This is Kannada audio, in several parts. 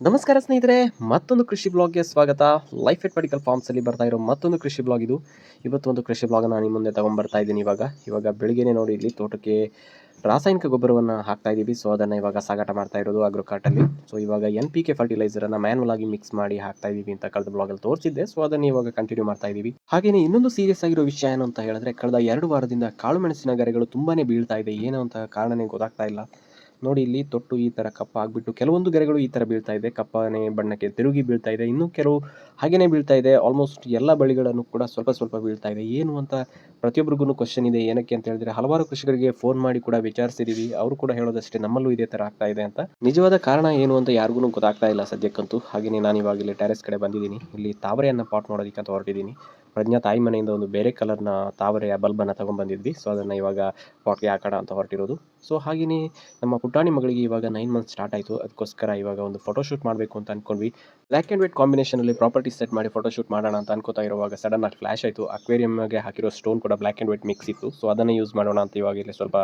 ನಮಸ್ಕಾರ ಸ್ನೇಹಿತರೆ, ಮತ್ತೊಂದು ಕೃಷಿ ಬ್ಲಾಗ್ಗೆ ಸ್ವಾಗತ. ಲೈಫ್ ಎಟ್ ಮೆಡಿಕಲ್ ಫಾರ್ಮ್ಸ್ ಅಲ್ಲಿ ಬರ್ತಾ ಇರೋ ಮತ್ತೊಂದು ಕೃಷಿ ಬ್ಲಾಗ್ ಇದು. ಇವತ್ತು ಒಂದು ಕೃಷಿ ಬ್ಲಾಗ್ ನಾನು ನಿಮ್ಮ ಮುಂದೆ ತಗೊಂಡ್ಬರ್ತಾ ಇದ್ದೀನಿ ಇವಾಗ. ಇವಾಗ ಬೆಳಿಗ್ಗೆನೆ ನೋಡಿ ಇಲ್ಲಿ ತೋಟಕ್ಕೆ ರಾಸಾಯನಿಕ ಗೊಬ್ಬರವನ್ನು ಹಾಕ್ತಾ ಇದ್ದೀವಿ ಸೊ ಅದನ್ನು ಇವಾಗ ಸಾಗಾಟ ಮಾಡ್ತಾ ಇರೋದು ಅಗ್ರೋಕಾರ್ಟಲ್ಲಿ ಸೊ ಇವಾಗ ಎನ್ ಪಿ ಕೆ ಫರ್ಟಿಲೈಸರನ್ನು ಮ್ಯಾನ್ಯಲ್ ಆಗಿ ಮಿಕ್ಸ್ ಮಾಡಿ ಹಾಕ್ತಾ ಇದ್ದೀವಿ ಅಂತ ಕಳೆದ ಬ್ಲಾಗಲ್ಲಿ ತೋರಿಸಿದ್ದೆ. ಸೊ ಅದನ್ನು ಇವಾಗ ಕಂಟಿನ್ಯೂ ಮಾಡ್ತಾ ಇದ್ದೀವಿ ಹಾಗೆಯೇ ಇನ್ನೊಂದು ಸೀರಿಯಸ್ ಆಗಿರೋ ವಿಷಯ ಏನು ಅಂತ ಹೇಳಿದ್ರೆ, ಕಳೆದ ಎರಡು ವಾರದಿಂದ ಕಾಳು ಮೆಣಸಿನ ಗರೆಗಳು ತುಂಬಾನೇ ಬೀಳ್ತಾ ಇದೆ. ಏನು ಅಂತ ಕಾರಣನೇ ಗೊತ್ತಾಗ್ತಾ ಇಲ್ಲ. ನೋಡಿ ಇಲ್ಲಿ ತೊಟ್ಟು ಈ ಥರ ಕಪ್ಪ ಆಗಿಬಿಟ್ಟು ಕೆಲವೊಂದು ಗೆರೆಗಳು ಈ ಥರ ಬೀಳ್ತಾ ಇದೆ. ಕಪ್ಪನೇ ಬಣ್ಣಕ್ಕೆ ತಿರುಗಿ ಬೀಳ್ತಾ ಇದೆ. ಇನ್ನು ಕೆಲವು ಹಾಗೆಯೇ ಬೀಳ್ತಾ ಇದೆ. ಆಲ್ಮೋಸ್ಟ್ ಎಲ್ಲ ಬಳಿಗಳನ್ನು ಕೂಡ ಸ್ವಲ್ಪ ಸ್ವಲ್ಪ ಬೀಳ್ತಾ ಇದೆ. ಏನು ಅಂತ ಪ್ರತಿಯೊಬ್ಬರಿಗೂ ಕ್ವಶನ್ ಇದೆ. ಏನಕ್ಕೆ ಅಂತ ಹೇಳಿದ್ರೆ ಹಲವಾರು ಕೃಷಿಕರಿಗೆ ಫೋನ್ ಮಾಡಿ ಕೂಡ ವಿಚಾರಿಸಿದೀವಿ. ಅವರು ಕೂಡ ಹೇಳೋದಷ್ಟೇ ನಮ್ಮಲ್ಲೂ ಇದೇ ಥರ ಆಗ್ತಾ ಇದೆ ಅಂತ. ನಿಜವಾದ ಕಾರಣ ಏನು ಅಂತ ಯಾರಿಗೂ ಗೊತ್ತಾಗ್ತಾ ಇಲ್ಲ ಸದ್ಯಕ್ಕಂತೂ. ಹಾಗೆಯೇ ನಾನು ಇವಾಗ ಇಲ್ಲಿ ಟೆರೆಸ್ ಕಡೆ ಬಂದಿದ್ದೀನಿ. ಇಲ್ಲಿ ತಾವರೆಯನ್ನು ಪಾಟ್ ಮಾಡೋದಕ್ಕೆ ಅಂತ ಹೊರಟಿದ್ದೀನಿ. ಪ್ರಜ್ಞಾ ತಾಯಿ ಮನೆಯಿಂದ ಒಂದು ಬೇರೆ ಕಲರ್ನ ತಾವರೆಯ ಬಲ್ಬನ್ನು ತಗೊಂಡ್ಬಂದಿದ್ವಿ. ಸೊ ಅದನ್ನು ಇವಾಗ ಪಾಟ್ಗೆ ಹಾಕೋಣ ಅಂತ ಹೊರಟಿರೋದು. ಸೊ ಹಾಗೆಯೇ ನಮ್ಮ ಪುಟಾಣಿ ಮಗಳಿಗೆ ಇವಾಗ ನೈನ್ ಮಂತ್ ಸ್ಟಾರ್ಟ್ ಆಯಿತು. ಅದಕ್ಕೋಸ್ಕರ ಇವಾಗ ಒಂದು ಫೋಟೋಶೂಟ್ ಮಾಡಬೇಕು ಅಂತ ಅಂದ್ಕೊಂಡ್ವಿ ಬ್ಲ್ಯಾಕ್ ಆ್ಯಂಡ್ ವೈಟ್ ಕಾಂಬಿನೇಷನಲ್ಲಿ ಪ್ರಾಪರ್ಟಿ ಸೆಟ್ ಮಾಡಿ ಫೋಟೋಶೂಟ್ ಮಾಡೋಣ ಅಂತ ಅನ್ಕೋತಾ ಇರುವಾಗ ಸಡನ್ ಆಗಿ ಫ್ಲಾಶ್ ಆಯಿತು. ಅಕ್ವೇರಿಯಮ್ಗೆ ಹಾಕಿರೋ ಸ್ಟೋನ್ ಕೂಡ ಬ್ಲ್ಯಾಕ್ ಆ್ಯಂಡ್ ವೈಟ್ ಮಿಕ್ಸ್ ಇತ್ತು. ಸೊ ಅದನ್ನು ಯೂಸ್ ಮಾಡೋಣ ಅಂತ ಇವಾಗ ಇಲ್ಲಿ ಸ್ವಲ್ಪ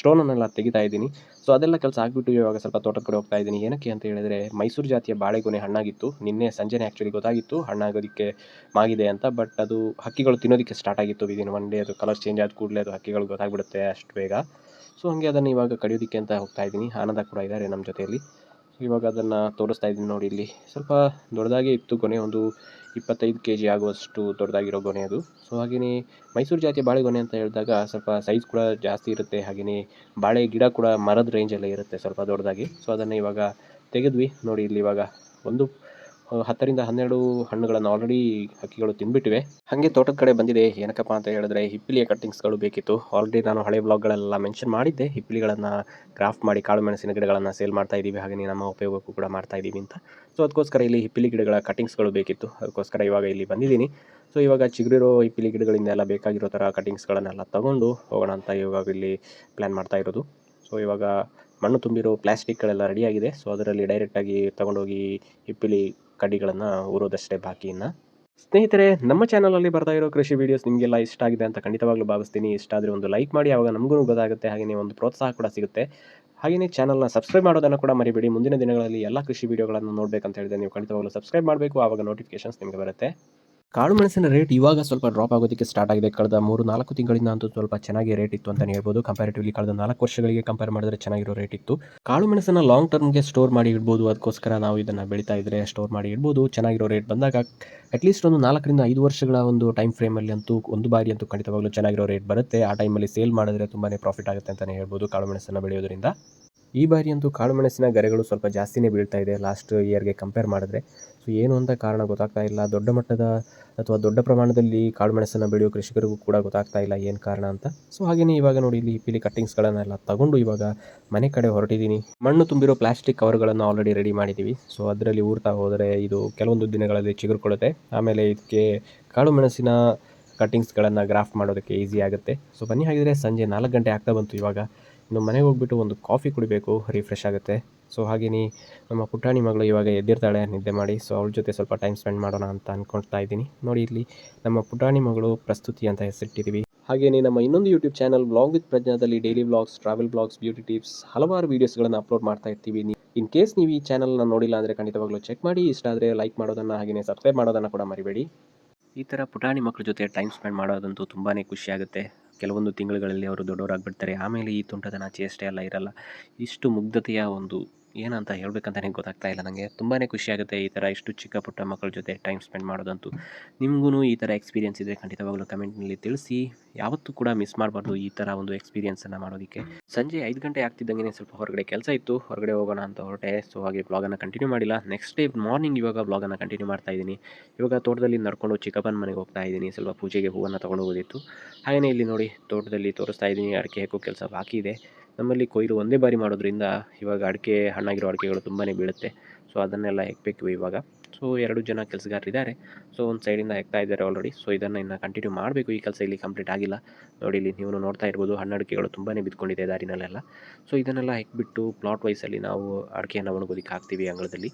ಸ್ಟೋನನ್ನೆಲ್ಲ ತೆಗಿತಾ ಇದ್ದೀನಿ. ಸೊ ಅದೆಲ್ಲ ಕೆಲಸ ಆಗಿಬಿಟ್ಟು ಇವಾಗ ಸ್ವಲ್ಪ ತೋಟದ ಕಡೆ ಹೋಗ್ತಾ ಇದ್ದೀನಿ. ಏನಕ್ಕೆ ಅಂತ ಹೇಳಿದ್ರೆ ಮೈಸೂರು ಜಾತಿಯ ಬಾಳೆಗೊನೆ ಹಣ್ಣಾಗಿತ್ತು. ನಿನ್ನೆ ಸಂಜೆನೇ ಆ್ಯಕ್ಚುಲಿ ಗೊತ್ತಾಗಿತ್ತು. ಹಣ್ಣಾಗೋದಕ್ಕೆ ಮಾಗಿದೆ ಅಂತ. ಬಟ್ ಅದು ಹಕ್ಕಿಗಳು ತಿನ್ನೋದಕ್ಕೆ ಸ್ಟಾರ್ಟ್ ಆಗಿತ್ತು. ವಿದಿನ್ ಒನ್ ಡೇ ಅದು ಕಲರ್ ಚೇಂಜ್ ಆದ ಕೂಡಲೇ ಅದು ಹಕ್ಕಿಗಳು ಗೊತ್ತಾಗ್ಬಿಡುತ್ತೆ ಅಷ್ಟು ಬೇಗ. ಸೊ ಹಾಗೆ ಅದನ್ನು ಇವಾಗ ಕಡಿಯೋದಕ್ಕೆ ಅಂತ ಹೋಗ್ತಾ ಇದ್ದೀನಿ. ಆನಂದ ಕೂಡ ಇದ್ದಾರೆ ನಮ್ಮ ಜೊತೆಯಲ್ಲಿ. ಸೊ ಇವಾಗ ಅದನ್ನು ತೋರಿಸ್ತಾ ಇದ್ದೀನಿ ನೋಡಿ ಇಲ್ಲಿ. ಸ್ವಲ್ಪ ದೊಡ್ಡದಾಗೇ ಇತ್ತು ಗೊನೆ. ಒಂದು ಇಪ್ಪತ್ತೈದು ಕೆ ಜಿ ಆಗುವಷ್ಟು ದೊಡ್ಡದಾಗಿರೋ ಗೊನೆ ಅದು. ಸೊ ಹಾಗೆಯೇ ಮೈಸೂರು ಜಾತಿಯ ಬಾಳೆಗೊನೆ ಅಂತ ಹೇಳಿದಾಗ ಸ್ವಲ್ಪ ಸೈಜ್ ಕೂಡ ಜಾಸ್ತಿ ಇರುತ್ತೆ. ಹಾಗೆಯೇ ಬಾಳೆ ಗಿಡ ಕೂಡ ಮರದ ರೇಂಜಲ್ಲೇ ಇರುತ್ತೆ ಸ್ವಲ್ಪ ದೊಡ್ಡದಾಗಿ. ಸೊ ಅದನ್ನು ಇವಾಗ ತೆಗೆದ್ವಿ. ನೋಡಿ ಇಲ್ಲಿ ಇವಾಗ ಒಂದು ಹತ್ತರಿಂದ ಹನ್ನೆರಡು ಹಣ್ಣುಗಳನ್ನು ಆಲ್ರೆಡಿ ಹಕ್ಕಿಗಳು ತಿಂದ್ಬಿಟ್ಟಿವೆ. ಹಾಗೆ ತೋಟದ ಕಡೆ ಬಂದಿದೆ. ಏನಕ್ಕಪ್ಪ ಅಂತ ಹೇಳಿದ್ರೆ ಹಿಪ್ಪಿಲಿಯ ಕಟ್ಟಿಂಗ್ಸ್ಗಳು ಬೇಕಿತ್ತು. ಆಲ್ರೆಡಿ ನಾನು ಹಳೆ ಬ್ಲಾಗ್ಗಳೆಲ್ಲ ಮೆನ್ಷನ್ ಮಾಡಿದ್ದೆ. ಹಿಪ್ಪಿಲಿಗಳನ್ನು ಕ್ರಾಫ್ಟ್ ಮಾಡಿ ಕಾಳು ಮೆಣಸಿನ ಗಿಡಗಳನ್ನು ಸೇಲ್ ಮಾಡ್ತಾ ಇದ್ದೀವಿ ಹಾಗೆ ನಮ್ಮ ಉಪಯೋಗಕ್ಕೂ ಕೂಡ ಮಾಡ್ತಾ ಇದ್ದೀವಿ ಅಂತ. ಸೊ ಅದಕ್ಕೋಸ್ಕರ ಇಲ್ಲಿ ಹಿಪ್ಪಿಲಿ ಗಿಡಗಳ ಕಟ್ಟಿಂಗ್ಸ್ಗಳು ಬೇಕಿತ್ತು. ಅದಕ್ಕೋಸ್ಕರ ಇವಾಗ ಇಲ್ಲಿ ಬಂದಿದ್ದೀನಿ. ಸೊ ಇವಾಗ ಚಿಗುರಿರೋ ಹಿಪ್ಪಿಲಿ ಗಿಡಗಳಿಂದ ಎಲ್ಲ ಬೇಕಾಗಿರೋ ಥರ ಕಟ್ಟಿಂಗ್ಸ್ಗಳನ್ನೆಲ್ಲ ತಗೊಂಡು ಹೋಗೋಣ ಅಂತ ಇವಾಗ ಇಲ್ಲಿ ಪ್ಲ್ಯಾನ್ ಮಾಡ್ತಾ ಇರೋದು. ಸೊ ಇವಾಗ ಮಣ್ಣು ತುಂಬಿರೋ ಪ್ಲಾಸ್ಟಿಕ್ಗಳೆಲ್ಲ ರೆಡಿಯಾಗಿದೆ ಸೊ ಅದರಲ್ಲಿ ಡೈರೆಕ್ಟಾಗಿ ತೊಗೊಂಡೋಗಿ ಹಿಪ್ಪಿಲಿ ಕಡ್ಡಿಗಳನ್ನು ಊರೋದಷ್ಟೇ ಬಾಕಿಯನ್ನ ಸ್ನೇಹಿತರೆ, ನಮ್ಮ ಚಾನಲಲ್ಲಿ ಬರ್ತಾ ಇರೋ ಕೃಷಿ ವೀಡಿಯೋಸ್ ನಿಮಗೆಲ್ಲ ಇಷ್ಟ ಆಗಿದೆ ಅಂತ ಖಂಡಿತವಾಗ್ಲೂ ಭಾವಿಸ್ತೀನಿ. ಇಷ್ಟ ಆದರೆ ಒಂದು ಲೈಕ್ ಮಾಡಿ ಆವಾಗ ನಮಗೂ ಗೊತ್ತಾಗುತ್ತೆ ಹಾಗೆಯೇ ಒಂದು ಪ್ರೋತ್ಸಾಹ ಕೂಡ ಸಿಗುತ್ತೆ. ಹಾಗೆಯೇ ಚಾನಲ್ನ ಸಬ್ಸ್ಕ್ರೈಬ್ ಮಾಡೋದನ್ನು ಕೂಡ ಮರಿಬೇಡಿ. ಮುಂದಿನ ದಿನಗಳಲ್ಲಿ ಎಲ್ಲ ಕೃಷಿ ವೀಡಿಯೋಗಳನ್ನು ನೋಡಬೇಕಂತ ಹೇಳಿದ್ರೆ ನೀವು ಖಂಡಿತವಾಗ್ಲೂ ಸಬ್ಸ್ಕ್ರೈಬ್ ಮಾಡಬೇಕು. ಆವಾಗ ನೋಟಿಫಿಕೇಶನ್ಸ್ ನಿಮಗೆ ಬರುತ್ತೆ. ಕಾಳು ಮೆಣಸಿನ ರೇಟ್ ಇವಾಗ ಸ್ವಲ್ಪ ಡ್ರಾಪ್ ಆಗೋದಕ್ಕೆ ಸ್ಟಾರ್ಟ್ ಆಗಿದೆ. ಕಳೆದ ಮೂರು, ನಾಲ್ಕು ತಿಂಗಳಿಂದ ಅಂತೂ ಸ್ವಲ್ಪ ಚೆನ್ನಾಗಿ ರೇಟ್ ಇತ್ತು ಅಂತಲೇ ಹೇಳ್ಬೋದು. ಕಂಪ್ಯಾರಿಟಿವ್ಲಿ ಕಳೆದ ನಾಲ್ಕು ವರ್ಷಗಳಿಗೆ ಕಂಪೇರ್ ಮಾಡಿದ್ರೆ ಚೆನ್ನಾಗಿರೋ ರೇಟ್ ಇತ್ತು. ಕಾಳು ಮೆಣಸನ್ನು ಲಾಂಗ್ ಟರ್ಮ್ಗೆ ಸ್ಟೋರ್ ಮಾಡಿ ಇಡ್ಬೋದು. ಅದಕ್ಕೋಸ್ಕರ ನಾವು ಇದನ್ನು ಬೆಳೀತಾ ಇದ್ದರೆ ಸ್ಟೋರ್ ಮಾಡಿ ಇಡ್ಬೋದು. ಚೆನ್ನಾಗಿರೋ ರೇಟ್ ಬಂದಾಗ ಅಟ್ಲೀಸ್ಟ್ ಒಂದು ನಾಲ್ಕರಿಂದ ಐದು ವರ್ಷಗಳ ಒಂದು ಟೈಮ್ ಫ್ರೇಮಲ್ಲಿ ಅಂತೂ, ಒಂದು ಬಾರಿ ಅಂತೂ ಖಂಡಿತವಾಗ್ಲೂ ಚೆನ್ನಾಗಿರೋ ರೇಟ್ ಬರುತ್ತೆ. ಆ ಟೈಮಲ್ಲಿ ಸೇಲ್ ಮಾಡಿದ್ರೆ ತುಂಬಾ ಪ್ರಾಫಿಟ್ ಆಗುತ್ತೆ ಅಂತಲೇ ಹೇಳ್ಬೋದು ಕಾಳು ಮೆಣಸನ್ನು ಬೆಳೆಯೋದ್ರಿಂದ. ಈ ಬಾರಿಯಂತೂ ಕಾಳುಮೆಣಸಿನ ಕಾಳು ಮೆಣಸಿನ ಗರೆಗಳು ಸ್ವಲ್ಪ ಜಾಸ್ತಿನೇ ಬೀಳ್ತಾ ಇದೆ ಲಾಸ್ಟ್ ಇಯರ್ಗೆ ಕಂಪೇರ್ ಮಾಡಿದ್ರೆ. ಸೊ, ಏನು ಅಂತ ಕಾರಣ ಗೊತ್ತಾಗ್ತಾ ಇಲ್ಲ. ದೊಡ್ಡ ಮಟ್ಟದ ಅಥವಾ ದೊಡ್ಡ ಪ್ರಮಾಣದಲ್ಲಿ ಕಾಳುಮೆಣಸನ್ನು ಬೆಳೆಯೋ ಕೃಷಿಕರಿಗೂ ಕೂಡ ಗೊತ್ತಾಗ್ತಾ ಇಲ್ಲ ಏನು ಕಾರಣ ಅಂತ. ಸೊ ಹಾಗೆಯೇ ಇವಾಗ ನೋಡಿ ಇಲ್ಲಿ ಪಿಲಿ ಕಟ್ಟಿಂಗ್ಸ್ಗಳನ್ನೆಲ್ಲ ತಗೊಂಡು ಇವಾಗ ಮನೆ ಕಡೆ ಹೊರಟಿದ್ದೀನಿ. ಮಣ್ಣು ತುಂಬಿರೋ ಪ್ಲಾಸ್ಟಿಕ್ ಕವರ್ಗಳನ್ನು ಆಲ್ರೆಡಿ ರೆಡಿ ಮಾಡಿದ್ದೀವಿ ಸೊ, ಅದರಲ್ಲಿ ಊರ್ತಾ ಹೋದರೆ ಇದು ಕೆಲವೊಂದು ದಿನಗಳಲ್ಲಿ ಚಿಗುರುಕೊಳ್ಳುತ್ತೆ ಆಮೇಲೆ ಇದಕ್ಕೆ ಕಾಳುಮೆಣಸಿನ ಕಟ್ಟಿಂಗ್ಸ್ಗಳನ್ನು ಗ್ರಾಫ್ಟ್ ಮಾಡೋದಕ್ಕೆ ಈಸಿ ಆಗುತ್ತೆ. ಸೊ, ಬನ್ನಿ ಹಾಗಿದ್ರೆ ಸಂಜೆ ನಾಲ್ಕು ಗಂಟೆ ಆಗ್ತಾ ಬಂತು ಇವಾಗ. ಇನ್ನು ಮನೆಗೆ ಹೋಗ್ಬಿಟ್ಟು ಒಂದು ಕಾಫಿ ಕುಡಿಬೇಕು ರಿಫ್ರೆಶ್ ಆಗುತ್ತೆ. ಸೊ ಹಾಗೆಯೇ ನಮ್ಮ ಪುಟಾಣಿ ಮಗಳು ಇವಾಗ ಎದ್ದಿರ್ತಾಳೆ, ನಿದ್ದೆ ಮಾಡಿ. ಸೊ ಅವಳ ಜೊತೆ ಸ್ವಲ್ಪ ಟೈಮ್ ಸ್ಪೆಂಡ್ ಮಾಡೋಣ ಅಂತ ಅಂದ್ಕೊಳ್ತಾ ಇದ್ದೀನಿ. ನೋಡಿ ಇಲ್ಲಿ ನಮ್ಮ ಪುಟಾಣಿ ಮಗಳು ಪ್ರಸ್ತುತಿ ಅಂತ ಹೆಸರಿಟ್ಟಿದ್ದೀವಿ. ಹಾಗೆಯೇ ನಮ್ಮ ಇನ್ನೊಂದು YouTube channel blog with ಪ್ರಜ್ಞಾದಲ್ಲಿ daily blogs travel blogs beauty tips ಹಲವಾರು ವೀಡಿಯೋಸ್ಗಳನ್ನು ಅಪ್ಲೋಡ್ ಮಾಡ್ತಾ ಇರ್ತೀವಿ. ಇನ್ ಕೇಸ್ ನೀವು ಈ ಚಾನಲ್ನ ನೋಡಿಲ್ಲ ಅಂದರೆ ಖಂಡಿತವಾಗ್ಲೂ ಚೆಕ್ ಮಾಡಿ. ಇಷ್ಟ ಆದರೆ ಲೈಕ್ ಮಾಡೋದನ್ನು ಹಾಗೆಯೇ ಸಬ್ಸ್ಕ್ರೈಬ್ ಮಾಡೋದನ್ನು ಕೂಡ ಮರಿಬೇಡಿ. ಈ ಥರ ಪುಟಾಣಿ ಮಕ್ಕಳ ಜೊತೆ ಟೈಮ್ ಸ್ಪೆಂಡ್ ಮಾಡೋದಂತೂ ತುಂಬಾ ಖುಷಿಯಾಗುತ್ತೆ ಕೆಲವೊಂದು ತಿಂಗಳುಗಳಲ್ಲಿ ಅವರು ದೊಡ್ಡವರಾಗಿಬಿಡ್ತಾರೆ. ಆಮೇಲೆ ಈ ತುಂಟತನ ಚೇಷ್ಟೆ ಎಲ್ಲ ಇರಲ್ಲ. ಇಷ್ಟು ಮುಗ್ಧತೆಯ ಒಂದು ಏನಂತ ನನಗೆ ಗೊತ್ತಾಗ್ತಾ ಇಲ್ಲ. ನನಗೆ ತುಂಬಾ ಖುಷಿಯಾಗುತ್ತೆ ಈ ಥರ ಇಷ್ಟು ಚಿಕ್ಕ ಪುಟ್ಟ ಮಕ್ಕಳ ಜೊತೆ ಟೈಮ್ ಸ್ಪೆಂಡ್ ಮಾಡೋದಂತೂ. ನಿಮಗೂ ಈ ಥರ ಎಕ್ಸ್ಪೀರಿಯೆನ್ಸ್ ಇದ್ದರೆ ಖಂಡಿತವಾಗ್ಲೂ ಕಮೆಂಟ್ನಲ್ಲಿ ತಿಳಿಸಿ. ಯಾವತ್ತೂ ಕೂಡ ಮಿಸ್ ಮಾಡಬಾರ್ದು ಈ ಥರ ಒಂದು ಎಕ್ಸ್ಪೀರಿಯೆನ್ಸನ್ನು ಮಾಡೋದಕ್ಕೆ. ಸಂಜೆ ಐದು ಗಂಟೆ ಆಗ್ತಿದ್ದಂಗೆ ಸ್ವಲ್ಪ ಹೊರಗಡೆ ಕೆಲಸ ಇತ್ತು. ಹೊರಗಡೆ ಹೋಗೋಣ ಅಂತ ಹೊರಟೆ. ಸೊ ಹಾಗೆ ಬ್ಲಾಗನ್ನು ಕಂಟಿನ್ಯೂ ಮಾಡಿಲ್ಲ. ನೆಕ್ಸ್ಟ್ ಡೇ ಮಾರ್ನಿಂಗ್ ಇವಾಗ ಬ್ಲಾಗನ್ನು ಕಂಟಿನ್ಯೂ ಮಾಡ್ತಾ ಇದ್ದೀನಿ. ಇವಾಗ ತೋಟದಲ್ಲಿ ನಡ್ಕೊಂಡು ಚಿಕ್ಕಪ್ಪನ ಮನೆಗೆ ಹೋಗ್ತಾ ಇದ್ದೀನಿ. ಸ್ವಲ್ಪ ಪೂಜೆಗೆ ಹೂವನ್ನು ತೊಗೊಂಡು ಹೋಗೋದಿತ್ತು. ಹಾಗೆಯೇ ಇಲ್ಲಿ ನೋಡಿ ತೋಟದಲ್ಲಿ ತೋರಿಸ್ತಾ ಇದ್ದೀನಿ. ಅಡಿಕೆ ಹಾಕೋ ಕೆಲಸ ಬಾಕಿ ಇದೆ. ನಮ್ಮಲ್ಲಿ ಕೊಯ್ಲು ಒಂದೇ ಬಾರಿ ಮಾಡೋದ್ರಿಂದ ಇವಾಗ ಅಡಿಕೆ, ಹಣ್ಣಾಗಿರೋ ಅಡಿಕೆಗಳು ತುಂಬಾ ಬೀಳುತ್ತೆ. ಸೊ ಅದನ್ನೆಲ್ಲ ಹೆಕ್ಬೇಕು ಇವಾಗ. ಸೊ ಎರಡು ಜನ ಕೆಲಸಗಾರರಿದ್ದಾರೆ ಸೊ ಒಂದು ಸೈಡಿಂದ ಹೆಕ್ತಾ ಇದ್ದಾರೆ ಆಲ್ರೆಡಿ ಸೊ ಇದನ್ನು ಇನ್ನು ಕಂಟಿನ್ಯೂ ಮಾಡಬೇಕು. ಈ ಕೆಲಸ ಇಲ್ಲಿ ಕಂಪ್ಲೀಟ್ ಆಗಿಲ್ಲ. ನೋಡಿ, ಇಲ್ಲಿ ನೀವು ನೋಡ್ತಾ ಇರ್ಬೋದು, ಹಣ್ಣು ಅಡಿಕೆಗಳು ತುಂಬಾ ಬಿದ್ಕೊಂಡಿದೆ ದಾರಿನಲ್ಲೆಲ್ಲ. ಸೊ ಇದನ್ನೆಲ್ಲ ಹೆಕ್ಬಿಟ್ಟು ಪ್ಲಾಟ್ ವೈಸಲ್ಲಿ ನಾವು ಅಡಿಕೆಯನ್ನು ಒಣಗೋದಕ್ಕೆ ಹಾಕ್ತೀವಿ ಅಂಗಳದಲ್ಲಿ.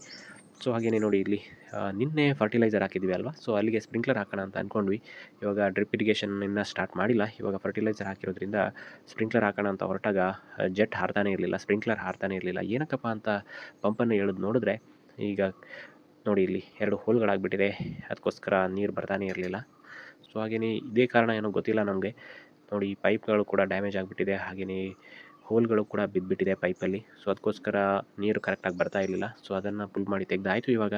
ಸೊ ಹಾಗೆಯೇ ನೋಡಿ ಇಲ್ಲಿ ನಿನ್ನೆ ಫರ್ಟಿಲೈಸರ್ ಹಾಕಿದ್ವಿ ಅಲ್ವಾ? ಸೊ ಅಲ್ಲಿಗೆ ಸ್ಪ್ರಿಂಕ್ಲರ್ ಹಾಕೋಣ ಅಂತ ಅಂದ್ಕೊಂಡ್ವಿ ಇವಾಗ ಡ್ರಿಪ್ ಇರಿಗೇಷನ್ ಇನ್ನೂ ಸ್ಟಾರ್ಟ್ ಮಾಡಿಲ್ಲ. ಇವಾಗ ಫರ್ಟಿಲೈಸರ್ ಹಾಕಿರೋದ್ರಿಂದ ಸ್ಪ್ರಿಂಕ್ಲರ್ ಹಾಕೋಣ ಅಂತ ಹೊರಟಾಗ ಜೆಟ್ ಹಾರ್ತಾನೇ ಇರಲಿಲ್ಲ ಸ್ಪ್ರಿಂಕ್ಲರ್ ಹಾರ್ತಾನೇ ಇರಲಿಲ್ಲ. ಏನಕ್ಕಪ್ಪ ಅಂತ ಪಂಪನ್ನು ಹೇಳೋದು ನೋಡಿದ್ರೆ ಈಗ ನೋಡಿ ಇಲ್ಲಿ ಎರಡು ಹೋಲ್ಗಳಾಗ್ಬಿಟ್ಟಿದೆ. ಅದಕ್ಕೋಸ್ಕರ ನೀರು ಬರ್ತಾನೆ ಇರಲಿಲ್ಲ. ಸೊ ಹಾಗೆಯೇ ಇದೇ ಕಾರಣ ಏನೋ ಗೊತ್ತಿಲ್ಲ ನಮಗೆ. ನೋಡಿ ಪೈಪ್ಗಳು ಕೂಡ ಡ್ಯಾಮೇಜ್ ಆಗಿಬಿಟ್ಟಿದೆ. ಹಾಗೆಯೇ ಹೋಲ್ಗಳು ಕೂಡ ಬಿದ್ದುಬಿಟ್ಟಿದೆ ಪೈಪಲ್ಲಿ. ಸೊ ಅದಕ್ಕೋಸ್ಕರ ನೀರು ಕರೆಕ್ಟಾಗಿ ಬರ್ತಾ ಇರಲಿಲ್ಲ. ಸೊ ಅದನ್ನು ಪುಲ್ ಮಾಡಿ ತೆಗೆದಾಯಿತು. ಇವಾಗ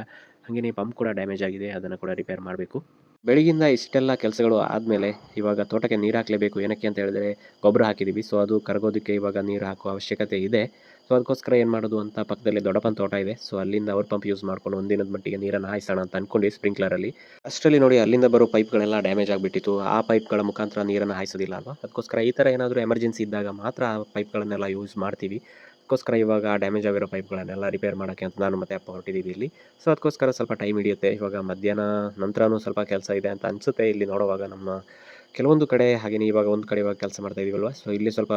ಹಾಗೆಯೇ ಪಂಪ್ ಕೂಡ ಡ್ಯಾಮೇಜ್ ಆಗಿದೆ. ಅದನ್ನು ಕೂಡ ರಿಪೇರ್ ಮಾಡಬೇಕು. ಬೆಳಗಿಂದ ಇಷ್ಟೆಲ್ಲ ಕೆಲಸಗಳು ಆದಮೇಲೆ ಇವಾಗ ತೋಟಕ್ಕೆ ನೀರು ಹಾಕಲೇಬೇಕು. ಏನಕ್ಕೆ ಅಂತ ಹೇಳಿದ್ರೆ ಗೊಬ್ಬರ ಹಾಕಿದ್ದೀವಿ ಸೊ ಅದು ಕರಗೋದಕ್ಕೆ ಇವಾಗ ನೀರು ಹಾಕುವ ಅವಶ್ಯಕತೆ ಇದೆ. ಸೊ ಅದಕ್ಕೋಸ್ಕರ ಏನು ಮಾಡೋದು ಅಂತ ಪಕ್ಕದಲ್ಲಿ ದೊಡ್ಡಪ್ಪನ ತೋಟ ಇದೆ. ಸೊ ಅಲ್ಲಿಂದ ಅವ್ರ ಪಂಪ್ ಯೂಸ್ ಮಾಡ್ಕೊಂಡು ಒಂದಿನದ ಮಟ್ಟಿಗೆ ನೀರನ್ನು ಹಾಯಿಸೋಣ ಅಂತ ಅಂದ್ಕೊಂಡು ಸ್ಪ್ರಿಂಕ್ಲರಲ್ಲಿ ಅಷ್ಟರಲ್ಲಿ ನೋಡಿ ಅಲ್ಲಿಂದ ಬರೋ ಪೈಪ್ಗಳೆಲ್ಲ ಡ್ಯಾಮೇಜ್ ಆಗಿಬಿಟ್ಟಿತ್ತು. ಆ ಪೈಪ್ಗಳ ಮುಖಾಂತರ ನೀರನ್ನು ಹಾಯಿಸೋದಿಲ್ಲ ಅಲ್ವಾ? ಅದಕ್ಕೋಸ್ಕರ ಈ ಥರ ಏನಾದರೂ ಎಮರ್ಜೆನ್ಸಿ ಇದ್ದಾಗ ಮಾತ್ರ ಆ ಪೈಪ್ಗಳನ್ನೆಲ್ಲ ಯೂಸ್ ಮಾಡ್ತೀವಿ. ಅದಕ್ಕೋಸ್ಕರ ಇವಾಗ ಡ್ಯಾಮೇಜ್ ಆಗಿರೋ ಪೈಪ್ಗಳನ್ನೆಲ್ಲ ರಿಪೇರ್ ಮಾಡೋಕ್ಕೆ ಅಂತ ನಾನು ಮತ್ತೆ ಅಪ್ಪ ಹೊರಟಿದ್ದೀವಿ ಇಲ್ಲಿ. ಸೊ ಅದಕ್ಕೋಸ್ಕರ ಸ್ವಲ್ಪ ಟೈಮ್ ಹಿಡಿಯುತ್ತೆ. ಇವಾಗ ಮಧ್ಯಾಹ್ನ ನಂತರನೂ ಸ್ವಲ್ಪ ಕೆಲಸ ಇದೆ ಅಂತ ಅನಿಸುತ್ತೆ ಇಲ್ಲಿ ನೋಡುವಾಗ ನಮ್ಮ ಕೆಲವೊಂದು ಕಡೆ. ಹಾಗೆಯೇ ಇವಾಗ ಒಂದು ಕಡೆ ಇವಾಗ ಕೆಲಸ ಮಾಡ್ತಾ ಇದೀವಲ್ವ? ಸೊ ಇಲ್ಲಿ ಸ್ವಲ್ಪ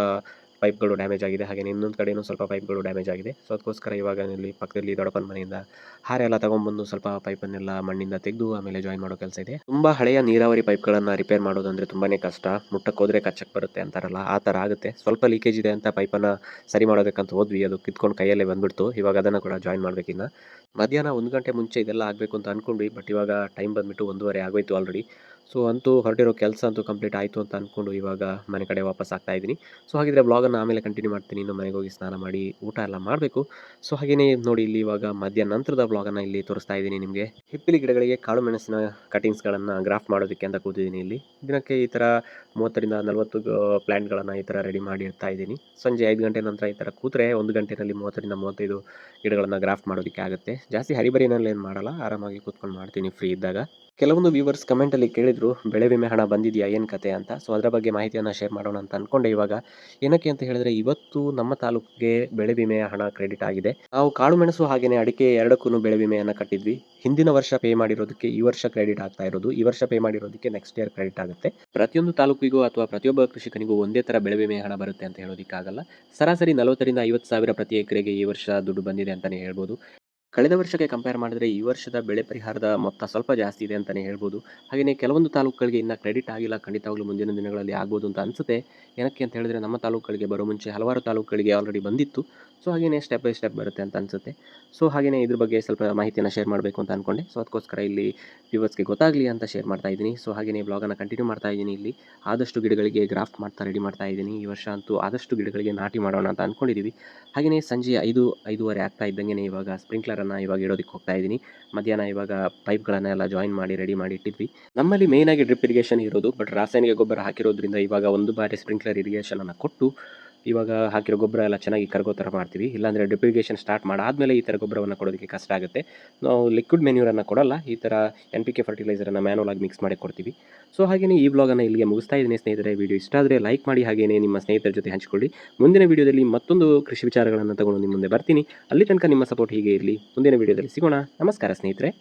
ಪೈಪ್ಗಳು ಡ್ಯಾಮೇಜ್ ಆಗಿದೆ. ಹಾಗೆ ಇನ್ನೊಂದು ಕಡೆನೂ ಸ್ವಲ್ಪ ಪೈಪ್ಗಳು ಡ್ಯಾಮೇಜ್ ಆಗಿದೆ. ಸೊ, ಅದಕ್ಕೋಸ್ಕರ ಇವಾಗ ಇಲ್ಲಿ ಪಕ್ಕದಲ್ಲಿ ದೊಡ್ಡಪ್ಪನ ಮನೆಯಿಂದ ಹಾರೆ ಎಲ್ಲ ತಗೊಂಡ್ಬಂದು ಸ್ವಲ್ಪ ಪೈಪನ್ನೆಲ್ಲ ಮಣ್ಣಿಂದ ತೆಗೆದು ಆಮೇಲೆ ಜಾಯಿನ್ ಮಾಡೋ ಕೆಲಸ ಇದೆ. ತುಂಬ ಹಳೆಯ ನೀರಾವರಿ ಪೈಪ್ಗಳನ್ನು ರಿಪೇರ್ ಮಾಡೋದಂದ್ರೆ ತುಂಬಾನೇ ಕಷ್ಟ. ಮುಟ್ಟಕ್ಕೆ ಹೋದ್ರೆ ಕಚ್ಚಕ್ಕೆ ಬರುತ್ತೆ ಅಂತಾರಲ್ಲ, ಆ ಥರ ಆಗುತ್ತೆ. ಸ್ವಲ್ಪ ಲೀಕೇಜ್ ಇದೆ ಅಂತ ಪೈಪನ್ನು ಸರಿ ಮಾಡೋದಕ್ಕಂತ ಹೋದ್ವಿ. ಅದು ಕಿತ್ಕೊಂಡು ಕೈಯಲ್ಲೇ ಬಂದ್ಬಿಡ್ತು. ಇವಾಗ ಅದನ್ನು ಕೂಡ ಜಾಯಿನ್ ಮಾಡಬೇಕಿನ್ನ. ಮಧ್ಯಾಹ್ನ ಒಂದು ಗಂಟೆ ಮುಂಚೆ ಇದೆಲ್ಲ ಆಗಬೇಕು ಅಂತ ಅಂದ್ಕೊಂಡ್ವಿ ಬಟ್ ಇವಾಗ ಟೈಮ್ ಬಂದುಬಿಟ್ಟು ಒಂದೂವರೆ ಆಗೋಯ್ತು ಆಲ್ರೆಡಿ ಸೊ ಅಂತೂ ಹೊರಟಿರೋ ಕೆಲಸ ಅಂತೂ ಕಂಪ್ಲೀಟ್ ಆಯಿತು ಅಂತ ಅಂದ್ಕೊಂಡು ಇವಾಗ ಮನೆ ಕಡೆ ವಾಪಸ್ ಆಗ್ತಾ ಇದ್ದೀನಿ. ಸೊ ಹಾಗಿದ್ರೆ ಬ್ಲಾಗನ್ನು ಆಮೇಲೆ ಕಂಟಿನ್ಯೂ ಮಾಡ್ತೀನಿ. ಇನ್ನು ಮನೆಗೆ ಹೋಗಿ ಸ್ನಾನ ಮಾಡಿ ಊಟ ಎಲ್ಲ ಮಾಡಬೇಕು. ಸೊ ಹಾಗೆಯೇ ನೋಡಿ ಇಲ್ಲಿ ಇವಾಗ ಮಧ್ಯಾಹ್ನ ನಂತರದ ಬ್ಲಾಗನ್ನು ಇಲ್ಲಿ ತೋರಿಸ್ತಾ ಇದ್ದೀನಿ ನಿಮಗೆ. ಹಿಪ್ಪಿಲಿ ಗಿಡಗಳಿಗೆ ಕಾಳು ಮೆಣಸಿನ ಕಟಿಂಗ್ಸ್ಗಳನ್ನು ಗ್ರಾಫ್ಟ್ ಮಾಡೋದಕ್ಕೆ ಅಂತ ಕೂತಿದ್ದೀನಿ ಇಲ್ಲಿ. ದಿನಕ್ಕೆ ಈ ಥರ ಮೂವತ್ತರಿಂದ ನಲವತ್ತು ಪ್ಲ್ಯಾಂಟ್ಗಳನ್ನು ಈ ಥರ ರೆಡಿ ಮಾಡಿ ಇರ್ತಾ ಇದ್ದೀನಿ. ಸಂಜೆ ಐದು ಗಂಟೆ ನಂತರ ಈ ಥರ ಕೂತ್ರೆ ಒಂದು ಗಂಟೆನಲ್ಲಿ ಮೂವತ್ತರಿಂದ ಮೂವತ್ತೈದು ಗಿಡಗಳನ್ನು ಗ್ರಾಫ್ಟ್ ಮಾಡೋದಕ್ಕೆ ಆಗುತ್ತೆ. ಜಾಸ್ತಿ ಹರಿಬರಿನಲ್ಲಿ ಏನು ಮಾಡಲ್ಲ. ಆರಾಮಾಗಿ ಕೂತ್ಕೊಂಡು ಮಾಡ್ತೀನಿ ಫ್ರೀ ಇದ್ದಾಗ. ಕೆಲವೊಂದು ವ್ಯೂವರ್ಸ್ ಕಮೆಂಟಲ್ಲಿ ಕೇಳಿದ್ರು, ಬೆಳೆ ವಿಮೆ ಹಣ ಬಂದಿದೆಯಾ, ಏನು ಕತೆ ಅಂತ. ಸೊ ಅದರ ಬಗ್ಗೆ ಮಾಹಿತಿಯನ್ನು ಶೇರ್ ಮಾಡೋಣ ಅಂತ ಅಂದ್ಕೊಂಡೆ ಇವಾಗ. ಏನಕ್ಕೆ ಅಂತ ಹೇಳಿದ್ರೆ, ಇವತ್ತು ನಮ್ಮ ತಾಲೂಕಿಗೆ ಬೆಳೆ ವಿಮೆಯ ಹಣ ಕ್ರೆಡಿಟ್ ಆಗಿದೆ. ನಾವು ಕಾಳು ಮೆಣಸು ಹಾಗೆಯೇ ಅಡಿಕೆ ಎರಡಕ್ಕೂ ಬೆಳೆ ವಿಮೆಯನ್ನು ಕಟ್ಟಿದ್ವಿ. ಹಿಂದಿನ ವರ್ಷ ಪೇ ಮಾಡಿರೋದಕ್ಕೆ ಈ ವರ್ಷ ಕ್ರೆಡಿಟ್ ಆಗ್ತಾ ಇರೋದು. ಈ ವರ್ಷ ಪೇ ಮಾಡಿರೋದಕ್ಕೆ ನೆಕ್ಸ್ಟ್ ಇಯರ್ ಕ್ರೆಡಿಟ್ ಆಗುತ್ತೆ. ಪ್ರತಿಯೊಂದು ತಾಲೂಕಿಗೂ ಅಥವಾ ಪ್ರತಿಯೊಬ್ಬ ಕೃಷಿಕನಿಗೂ ಒಂದೇ ಥರ ಬೆಳೆ ವಿಮೆ ಹಣ ಬರುತ್ತೆ ಅಂತ ಹೇಳೋದಕ್ಕಾಗಲ್ಲ. ಸರಾಸರಿ ನಲವತ್ತರಿಂದ ಐವತ್ತು ಸಾವಿರ ಪ್ರತಿ ಎಕರೆಗೆ ಈ ವರ್ಷ ದುಡ್ಡು ಬಂದಿದೆ ಅಂತಲೇ ಹೇಳ್ಬೋದು. ಕಳೆದ ವರ್ಷಕ್ಕೆ ಕಂಪೇರ್ ಮಾಡಿದರೆ ಈ ವರ್ಷದ ಬೆಳೆ ಪರಿಹಾರದ ಮೊತ್ತ ಸ್ವಲ್ಪ ಜಾಸ್ತಿ ಇದೆ ಅಂತಲೇ ಹೇಳ್ಬೋದು. ಹಾಗೆಯೇ ಕೆಲವೊಂದು ತಾಲೂಕುಗಳಿಗೆ ಇನ್ನೂ ಕ್ರೆಡಿಟ್ ಆಗಿಲ್ಲ, ಖಂಡಿತವಾಗ್ಲೂ ಮುಂದಿನ ದಿನಗಳಲ್ಲಿ ಆಗ್ಬೋದು ಅಂತ ಅನಿಸುತ್ತೆ. ಏನಕ್ಕೆ ಅಂತ ಹೇಳಿದ್ರೆ ನಮ್ಮ ತಾಲೂಕುಗಳಿಗೆ ಬರೋ ಮುಂಚೆ ಹಲವಾರು ತಾಲೂಕುಗಳಿಗೆ ಆಲ್ರೆಡಿ ಬಂದಿತ್ತು. ಸೊ ಹಾಗೆಯೇ ಸ್ಟೆಪ್ ಬೈ ಸ್ಟೆಪ್ ಬರುತ್ತೆ ಅಂತ ಅನಿಸುತ್ತೆ. ಸೊ ಹಾಗೆಯೇ ಇದ್ರ ಬಗ್ಗೆ ಸ್ವಲ್ಪ ಮಾಹಿತಿಯನ್ನು ಶೇರ್ ಮಾಡಬೇಕು ಅಂತ ಅಂದ್ಕೊಂಡೆ ಸೊ ಅದಕ್ಕೋಸ್ಕರ ಇಲ್ಲಿ ವ್ಯೂವರ್ಸ್ಗೆ ಗೊತ್ತಾಗಲಿ ಅಂತ ಶೇರ್ ಮಾಡ್ತಾ ಇದ್ದೀನಿ. ಸೊ ಹಾಗೆಯೇ ಬ್ಲಾಗನ್ನು ಕಂಟಿನ್ಯೂ ಮಾಡ್ತಾ ಇದ್ದೀನಿ ಇಲ್ಲಿ. ಆದಷ್ಟು ಗಿಡಗಳಿಗೆ ಗ್ರಾಫ್ಟ್ ಮಾಡ್ತಾ ರೆಡಿ ಮಾಡ್ತಾ ಇದ್ದೀನಿ. ಈ ವರ್ಷ ಅಂತೂ ಆದಷ್ಟು ಗಿಡಗಳಿಗೆ ನಾಟಿ ಮಾಡೋಣ ಅಂತ ಅಂದ್ಕೊಂಡಿದ್ದೀವಿ ಹಾಗೆಯೇ ಸಂಜೆ ಐದು, ಐದೂವರೆ ಆಗ್ತಾ ಇದ್ದಂಗೆ ಇವಾಗ ಸ್ಪ್ರಿಂಕ್ಲರನ್ನು ಇವಾಗ ಇಡೋದಕ್ಕೆ ಹೋಗ್ತಾ ಇದ್ದೀನಿ. ಮಧ್ಯಾಹ್ನ ಇವಾಗ ಪೈಪ್ಗಳನ್ನೆಲ್ಲ ಜಾಯಿನ್ ಮಾಡಿ ರೆಡಿ ಮಾಡಿ ಇಟ್ಟಿದ್ವಿ. ನಮ್ಮಲ್ಲಿ ಮೇಯ್ನಾಗಿ ಡ್ರಿಪ್ ಇರಿಗೇಷನ್ ಇರೋದು ಬಟ್ ರಾಸಾಯನಿಕ ಗೊಬ್ಬರ ಹಾಕಿರೋದ್ರಿಂದ ಇವಾಗ ಒಂದು ಬಾರಿ ಸ್ಪ್ರಿಂಕ್ಲರ್ ಇರಿಗೇಷನನ್ನು ಕೊಟ್ಟು ಇವಾಗ ಹಾಕಿರೋ ಗೊಬ್ಬರ ಎಲ್ಲ ಚೆನ್ನಾಗಿ ಕರಗೋ ಥರ ಮಾಡ್ತೀವಿ. ಇಲ್ಲಾಂದರೆ ಡ್ರಿಪ್ ಸ್ಟಾರ್ಟ್ ಸ್ಟಾರ್ಟ್ ಮಾಡಾದಮೇಲೆ ಈ ಥರ ಗೊಬ್ಬರವನ್ನು ಕೊಡೋದಕ್ಕೆ ಕಷ್ಟ ಆಗುತ್ತೆ. ನಾವು ಲಿಕ್ವಿಡ್ ಮೆನ್ಯೂರನ್ನು ಕೊಡಲ್ಲ, ಈ ಥರ ಎನ್ ಪಿ ಕೆ ಫರ್ಟಿಲೈಸರನ್ನು ಮ್ಯಾನುವಲ್ ಆಗಿ ಮಿಕ್ಸ್ ಮಾಡಿ ಕೊಡ್ತೀವಿ. ಸೊ ಹಾಗೆಯೇ ಈ ಬ್ಲಾಗನ್ನು ಇಲ್ಲಿಗೆ ಮುಗಿಸ್ತಾ ಇದ್ದೀನಿ ಸ್ನೇಹಿತರೆ. ವಿಡಿಯೋ ಇಷ್ಟ ಆದರೆ ಲೈಕ್ ಮಾಡಿ ಹಾಗೆಯೇ ನಿಮ್ಮ ಸ್ನೇಹಿತರ ಜೊತೆ ಹಂಚಿಕೊಳ್ಳಿ. ಮುಂದಿನ ವಿಡಿಯೋದಲ್ಲಿ ಮತ್ತೊಂದು ಕೃಷಿ ವಿಚಾರಗಳನ್ನು ತಗೊಂಡು ನಿಮ್ಮ ಮುಂದೆ ಬರ್ತೀನಿ. ಅಲ್ಲಿ ತನಕ ನಿಮ್ಮ ಸಪೋರ್ಟ್ ಹೀಗೆ ಇರಲಿ. ಮುಂದಿನ ವಿಡಿಯೋದಲ್ಲಿ ಸಿಗೋಣ. ನಮಸ್ಕಾರ ಸ್ನೇಹಿತರೆ.